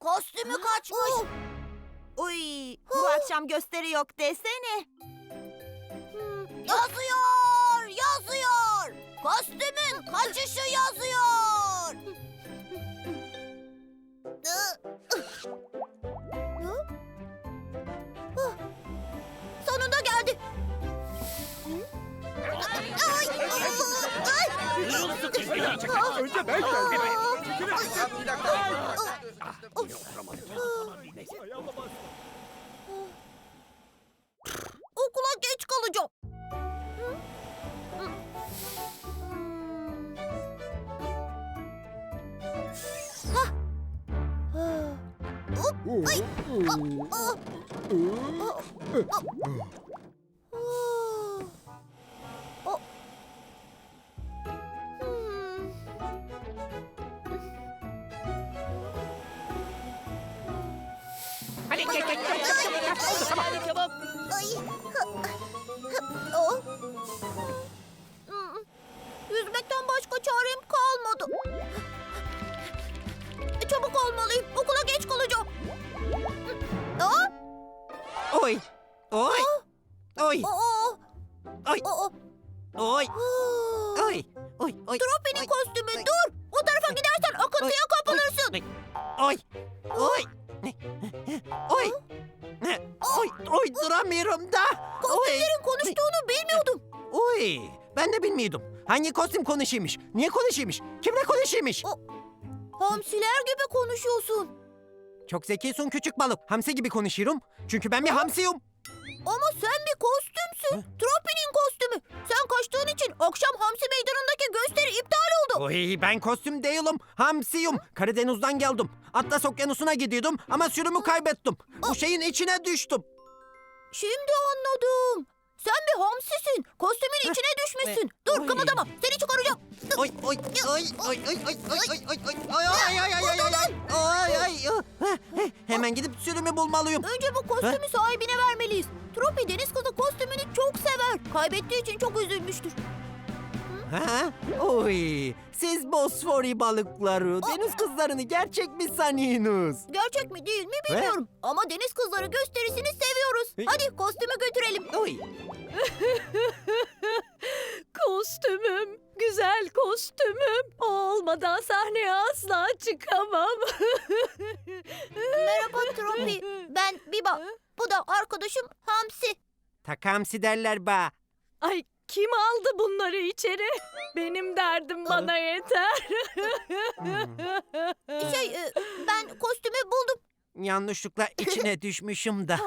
Kostümü kaçmış. Uy, bu akşam gösteri yok desene. Yazıyor, yazıyor. Kostümün kaçışı yazıyor. Sonunda geldi. Ay, Önce ben geldim. Bir dakika. Okula geç kalacağım. Hah. Hop, ay, ah, ah. Oldu tamam. Ay. Oh. Hmm. Yüzmekten başka çarem kalmadı. Çabuk olmalıyım. Okula geç kalacağım. Aa, Oy. Oy. Oy. aa, Oy. aa. Oy. Oy. Oy. Oy. Tropi'nin kostümü dur. O tarafa gidersen akıntıya kapılırsın. Oy. Duramıyorum da. Kostümlerin konuştuğunu bilmiyordum. Oy. Ben de bilmiyordum. Hangi kostüm konuşuymuş? Niye konuşuymuş? Kimle konuşuymuş? O- Hamsiler gibi konuşuyorsun. Çok zekisin küçük balık. Hamsi gibi konuşuyorum. Çünkü ben bir hamsiyum. Ama sen bir kostümsün. Tropi'nin kostümü. Sen kaçtığın için akşam Hamsi Meydanı'ndaki gösteri iptal oldu. Oy ben kostüm değilim. Hamsiyum. Karadeniz'den geldim. Atlas Okyanusu'na gidiyordum ama sürümü kaybettim. Bu şeyin içine düştüm. Şimdi anladım. Sen bir hamsisin. Kostümün içine düşmüşsün. Dur kımıldama. Seni çıkaracağım. Oy oy oy oy oy oy oy oy oy oy oy ay ay ay ay ay ay ay Hemen gidip sürümü bulmalıyım. Önce bu kostümü sahibine vermeliyiz. Tropi deniz kızı kostümünü çok sever. Kaybettiği için çok üzülmüştür. Ha? Oy siz Bosfori balıkları deniz kızlarını gerçek mi sanıyorsunuz? Gerçek mi değil mi bilmiyorum. Ama deniz kızları gösterisini seviyoruz. Hey. Hadi kostümü götürelim. Oy Kostümüm, güzel kostümüm. O olmadan sahneye asla çıkamam. Merhaba Tropi. Ben Biba. Bu da arkadaşım Hamsi. takamsi derler ba. Ay kim aldı bunları içeri? Benim derdim bana yeter. Şey e, ben kostümü buldum. Yanlışlıkla içine düşmüşüm da.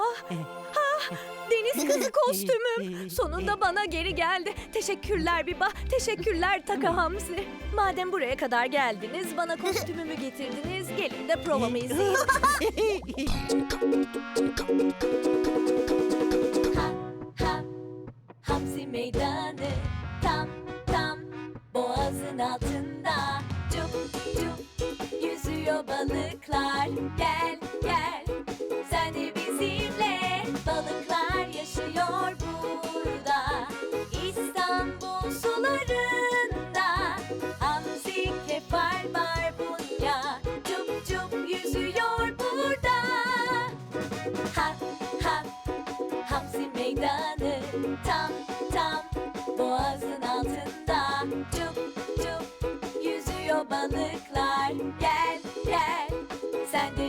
Deniz kızı kostümüm. Sonunda bana geri geldi. Teşekkürler Biba. Teşekkürler Taka Hamsi. Madem buraya kadar geldiniz, bana kostümümü getirdiniz. Gelin de provamı izleyin. Balıklar Gel gel. Sen de bizimle Balıklar yaşıyor burada. İstanbul sularında Hamsi kefal barbunya Cup cup yüzüyor burada. Ha ha Hamsi meydanı tam さんで